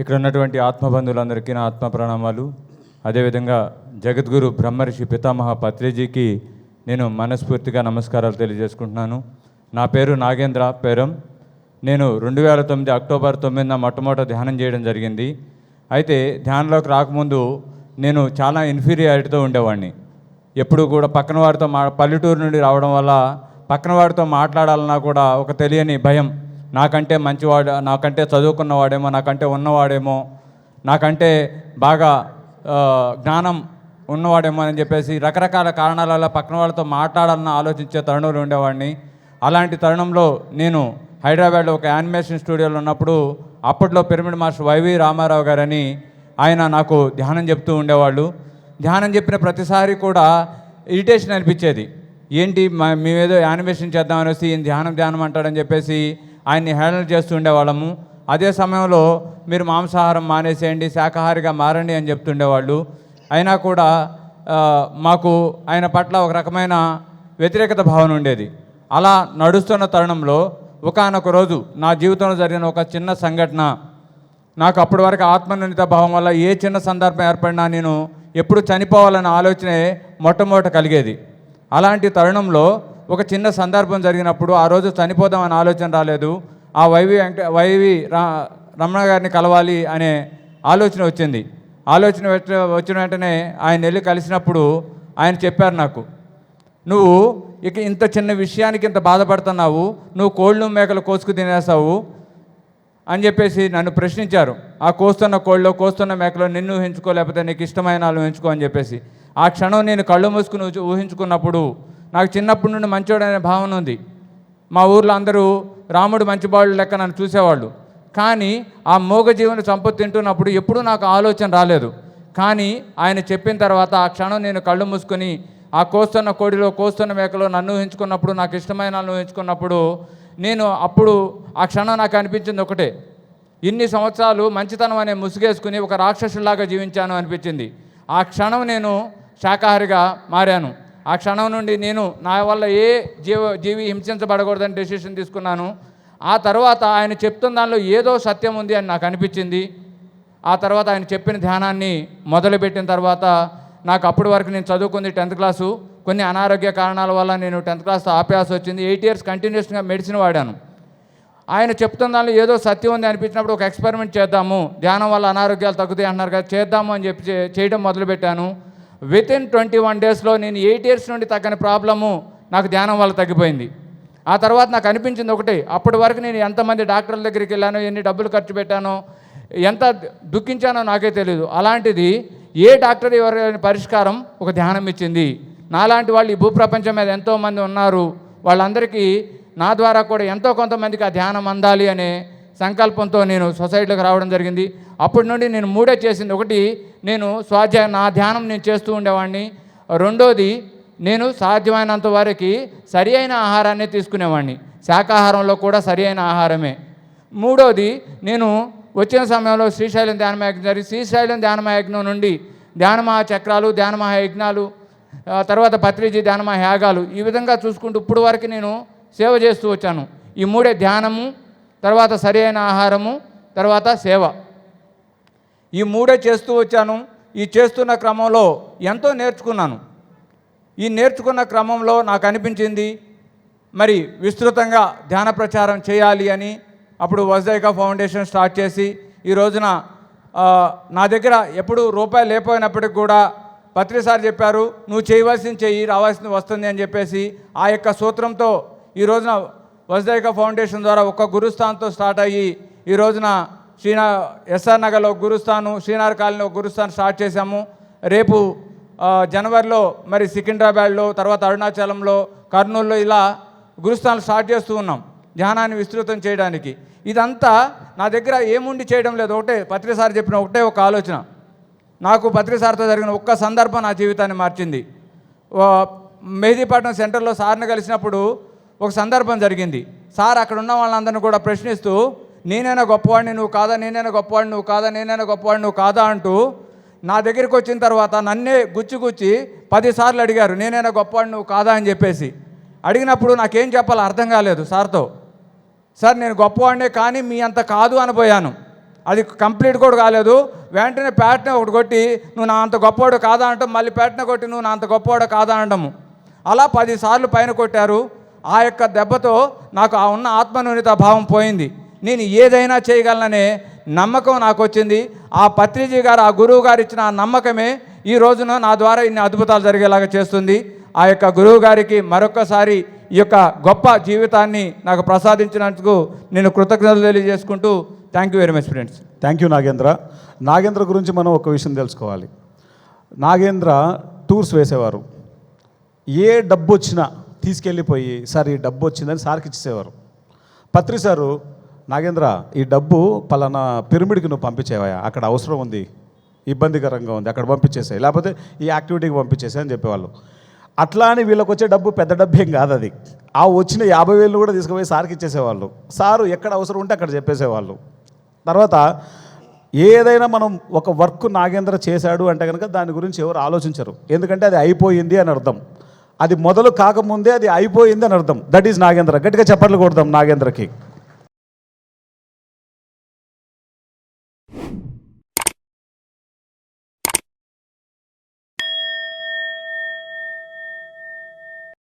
ఇక్కడ ఉన్నటువంటి ఆత్మబంధువులందరికీ నా ఆత్మ ప్రణామాలు. అదేవిధంగా జగద్గురు బ్రహ్మర్షి పితామహ పత్రిజీకి నేను మనస్ఫూర్తిగా నమస్కారాలు తెలియజేసుకుంటున్నాను. నా పేరు నాగేంద్ర పేరం. నేను రెండు వేల తొమ్మిది అక్టోబర్ తొమ్మిదిన మొట్టమొదట ధ్యానం చేయడం జరిగింది. అయితే ధ్యానంలోకి రాకముందు నేను చాలా ఇన్ఫీరియారిటీతో ఉండేవాడిని. ఎప్పుడు కూడా పక్కన వారితో మా పల్లెటూరు నుండి రావడం వల్ల పక్కన వారితో మాట్లాడాలన్నా కూడా ఒక తెలియని భయం నాకంటే మంచివాడు నాకంటే చదువుకున్నవాడేమో నాకంటే ఉన్నవాడేమో నాకంటే బాగా జ్ఞానం ఉన్నవాడేమో అని చెప్పేసి రకరకాల కారణాల వల్ల పక్కన వాళ్ళతో మాట్లాడాలన్న ఆలోచించే తరుణంలో ఉండేవాడిని. అలాంటి తరుణంలో నేను హైదరాబాద్లో ఒక యానిమేషన్ స్టూడియోలో ఉన్నప్పుడు అప్పట్లో పిరమిడ్ మాస్టర్ వైవి రామారావు గారని ఆయన నాకు ధ్యానం చెప్తూ ఉండేవాళ్ళు. ధ్యానం చెప్పిన ప్రతిసారి కూడా ఇరిటేషన్ అనిపించేది. ఏంటి మేమేదో యానిమేషన్ చేద్దాం అనేసి ఈయన ధ్యానం ధ్యానం అంటాడని చెప్పేసి ఆయన్ని హేళన చేస్తూ ఉండేవాళ్ళము. అదే సమయంలో మీరు మాంసాహారం మానేసేయండి శాకాహారిగా మారండి అని చెప్తుండేవాళ్ళు. అయినా కూడా మాకు ఆయన పట్ల ఒక రకమైన వ్యతిరేకత భావన ఉండేది. అలా నడుస్తున్న తరుణంలో ఒకానొక రోజు నా జీవితంలో జరిగిన ఒక చిన్న సంఘటన. నాకు అప్పటి వరకు ఆత్మనిర్ణిత భావం వల్ల ఏ చిన్న సందర్భం ఏర్పడినా నేను ఎప్పుడు చనిపోవాలన్న ఆలోచనే మొట్టమొదట కలిగేది. అలాంటి తరుణంలో ఒక చిన్న సందర్భం జరిగినప్పుడు ఆ రోజు చనిపోదామని ఆలోచన రాలేదు. ఆ వైవి వెంక వైవి రా రమణ గారిని కలవాలి అనే ఆలోచన వచ్చింది. ఆలోచన వచ్చిన వెంటనే ఆయన వెళ్ళి కలిసినప్పుడు ఆయన చెప్పారు నాకు నువ్వు ఇక ఇంత చిన్న విషయానికి ఇంత బాధపడుతున్నావు నువ్వు కోళ్ళు మేకలు కోసుకు తినేసావు అని చెప్పేసి నన్ను ప్రశ్నించారు. ఆ కోస్తున్న కోళ్ళు కోస్తున్న మేకలో నిన్ను ఊహించుకో లేకపోతే నీకు ఇష్టమైన వాళ్ళు ఊహించుకో అని చెప్పేసి. ఆ క్షణం నేను కళ్ళు మూసుకుని ఊహించుకున్నప్పుడు నాకు చిన్నప్పటి నుండి మంచోడనే భావన ఉంది. మా ఊర్లో అందరూ రాముడు మంచివాళ్ళు లెక్క నన్ను చూసేవాళ్ళు. కానీ ఆ మూగ జీవన సంపద తింటున్నప్పుడు ఎప్పుడూ నాకు ఆలోచన రాలేదు. కానీ ఆయన చెప్పిన తర్వాత ఆ క్షణం నేను కళ్ళు మూసుకొని ఆ కోస్తున్న కోడిలో కోస్తున్న మేకలో నన్ను ఊహించుకున్నప్పుడు నాకు ఇష్టమైన వాళ్ళని ఊహించుకున్నప్పుడు నేను అప్పుడు ఆ క్షణం నాకు అనిపించింది ఒకటే. ఇన్ని సంవత్సరాలు మంచితనం అనే ముసుగేసుకుని ఒక రాక్షసులాగా జీవించాను అనిపించింది. ఆ క్షణం నేను శాకాహారిగా మారాను. ఆ క్షణం నుండి నేను నా వల్ల ఏ జీవ జీవి హింసించబడకూడదని డెసిషన్ తీసుకున్నాను. ఆ తర్వాత ఆయన చెప్తున్న దానిలో ఏదో సత్యం ఉంది అని నాకు అనిపించింది. ఆ తర్వాత ఆయన చెప్పిన ధ్యానాన్ని మొదలుపెట్టిన తర్వాత నాకు అప్పటి వరకు నేను చదువుకుంది టెన్త్ క్లాసు. కొన్ని అనారోగ్య కారణాల వల్ల నేను టెన్త్ క్లాస్ ఆపేయాల్సి వచ్చింది. ఎయిట్ ఇయర్స్ కంటిన్యూస్గా మెడిసిన్ వాడాను. ఆయన చెప్తున్న దానిలో ఏదో సత్యం ఉంది అనిపించినప్పుడు ఒక ఎక్స్పెరిమెంట్ చేద్దాము. ధ్యానం వల్ల అనారోగ్యాలు తగ్గుతాయి అంటున్నారు కదా చేద్దాము అని చెప్పి చేయడం మొదలుపెట్టాను. విత్ ఇన్ ట్వంటీ వన్ డేస్లో నేను ఎయిట్ ఇయర్స్ నుండి తగ్గని ప్రాబ్లము నాకు ధ్యానం వల్ల తగ్గిపోయింది. ఆ తర్వాత నాకు అనిపించింది ఒకటే అప్పటి వరకు నేను ఎంతమంది డాక్టర్ల దగ్గరికి వెళ్ళానో ఎన్ని డబ్బులు ఖర్చు పెట్టానో ఎంత దుఃఖించానో నాకే తెలియదు అలాంటిది ఏ డాక్టర్ ఎవరైనా పరిష్కారం ఒక ధ్యానం ఇచ్చింది. నాలాంటి వాళ్ళు ఈ భూప్రపంచం మీద ఎంతోమంది ఉన్నారు. వాళ్ళందరికీ నా ద్వారా కూడా ఎంతో కొంతమందికి ఆ ధ్యానం అందాలి అనే సంకల్పంతో నేను సొసైటీలోకి రావడం జరిగింది. అప్పటి నుండి నేను మూడే చేసింది ఒకటి నేను స్వాధ్యాయం నా ధ్యానం నేను చేస్తూ ఉండేవాడిని. రెండోది నేను సాధ్యమైనంత వరకు సరి అయిన ఆహారాన్ని తీసుకునేవాడిని. శాకాహారంలో కూడా సరి అయిన ఆహారమే. మూడోది నేను వచ్చిన సమయంలో శ్రీశైలం ధ్యానమయజ్ఞం జరిగి శ్రీశైలం ధ్యానమయజ్ఞం నుండి ధ్యాన చక్రాలు ధ్యాన యజ్ఞాలు తర్వాత పత్రిజీ ధ్యాన యాగాలు ఈ విధంగా చూసుకుంటూ ఇప్పుడు వరకు నేను సేవ చేస్తూ వచ్చాను. ఈ మూడే ధ్యానము తర్వాత సరి అయిన ఆహారము తర్వాత సేవ. ఈ మూడే చేస్తూ వచ్చాను. ఈ చేస్తున్న క్రమంలో ఎంతో నేర్చుకున్నాను. ఈ నేర్చుకున్న క్రమంలో నాకు అనిపించింది మరి విస్తృతంగా ధ్యాన ప్రచారం చేయాలి అని అప్పుడు వజ్రైక ఫౌండేషన్ స్టార్ట్ చేసి ఈ రోజున నా దగ్గర ఎప్పుడు రూపాయలు లేకపోయినప్పటికి కూడా పత్రిసారి చెప్పారు నువ్వు చేయవలసింది చెయ్యి రావాల్సింది వస్తుంది అని చెప్పేసి ఆ యొక్క సూత్రంతో ఈ రోజున వజ్రైక ఫౌండేషన్ ద్వారా ఒక గురుస్థాన్తో స్టార్ట్ అయ్యి ఈ రోజున శ్రీనా ఎస్ఆర్ నగర్లో గురుస్థాను శ్రీనార్ కాలనీలో గురుస్థాన్ స్టార్ట్ చేశాము. రేపు జనవరిలో మరి సికింద్రాబాద్లో తర్వాత అరుణాచలంలో కర్నూలులో ఇలా గురుస్థానాలు స్టార్ట్ చేస్తూ ఉన్నాం ధ్యానాన్ని విస్తృతం చేయడానికి. ఇదంతా నా దగ్గర ఏముండి చేయడం లేదు ఒకటే పత్రిసారి చెప్పిన ఒకటే ఒక ఆలోచన. నాకు పత్రి సార్తో జరిగిన ఒక్క సందర్భం నా జీవితాన్ని మార్చింది. మెహదీపట్నం సెంటర్లో సార్ని కలిసినప్పుడు ఒక సందర్భం జరిగింది. సార్ అక్కడ ఉన్న వాళ్ళందరినీ కూడా ప్రశ్నిస్తూ నేనైనా గొప్పవాడిని నువ్వు కాదా నేనైనా గొప్పవాడిని నువ్వు కాదా నేనైనా గొప్పవాడిని నువ్వు కాదా అంటూ నా దగ్గరికి వచ్చిన తర్వాత నన్నే గుచ్చి గుచ్చి పదిసార్లు అడిగారు నేనైనా గొప్పవాడిని నువ్వు కాదా అని చెప్పేసి. అడిగినప్పుడు నాకేం చెప్పాలో అర్థం కాలేదు సార్తో. సార్ నేను గొప్పవాడినే కానీ మీ అంత కాదు అనిపోయాను అది కంప్లీట్ కూడా కాలేదు. వెంటనే పేటనే ఒకటి కొట్టి నువ్వు నా అంత గొప్పవాడు కాదా అంటాం. మళ్ళీ పేటనే కొట్టి నువ్వు నా అంత గొప్పవాడు కాదా అనడము అలా పదిసార్లు పైన కొట్టారు. ఆ యొక్క దెబ్బతో నాకు ఆ ఉన్న ఆత్మన్యూనత భావం పోయింది. నేను ఏదైనా చేయగలననే నమ్మకం నాకు వచ్చింది ఆ పత్రిజీ గారు ఆ గురువు గారు ఇచ్చిన ఆ నమ్మకమే ఈ రోజున నా ద్వారా ఇన్ని అద్భుతాలు జరిగేలాగా చేస్తుంది. ఆ యొక్క గురువు గారికి మరొకసారి ఈ యొక్క గొప్ప జీవితాన్ని నాకు ప్రసాదించినందుకు నేను కృతజ్ఞతలు తెలియజేసుకుంటూ thank you very much friends thank you Nagendra. Nagendra గురించి మనం ఒక విషయం తెలుసుకోవాలి. నాగేంద్ర టూర్స్ వేసేవారు. ఏ డబ్బు వచ్చినా తీసుకెళ్ళిపోయి సార్ ఈ డబ్బు వచ్చిందని సార్కి ఇచ్చేసేవారు. పత్రి సారు నాగేంద్ర ఈ డబ్బు పలానా పిరమిడ్కి నువ్వు పంపించేవా అక్కడ అవసరం ఉంది. ఇబ్బందికరంగా ఉంది. అక్కడ పంపించేసాయి. లేకపోతే ఈ యాక్టివిటీకి పంపించేసాయి అని చెప్పేవాళ్ళు. అట్లా అని వీళ్ళకి వచ్చే డబ్బు పెద్ద డబ్బు ఏం కాదు అది. ఆ వచ్చిన యాభై వేలు కూడా తీసుకుపోయి సార్కి ఇచ్చేసేవాళ్ళు. సారు ఎక్కడ అవసరం ఉంటే అక్కడ చెప్పేసేవాళ్ళు. తర్వాత ఏదైనా మనం ఒక వర్క్ నాగేంద్ర చేశాడు అంటే కనుక దాని గురించి ఎవరు ఆలోచించరు. ఎందుకంటే అది అయిపోయింది అని అర్థం. అది మొదలు కాకముందే అది అయిపోయింది అని అర్థం. That is Nagendra. గట్టిగా చెప్పట్లు కొడదాం నాగేంద్రకి.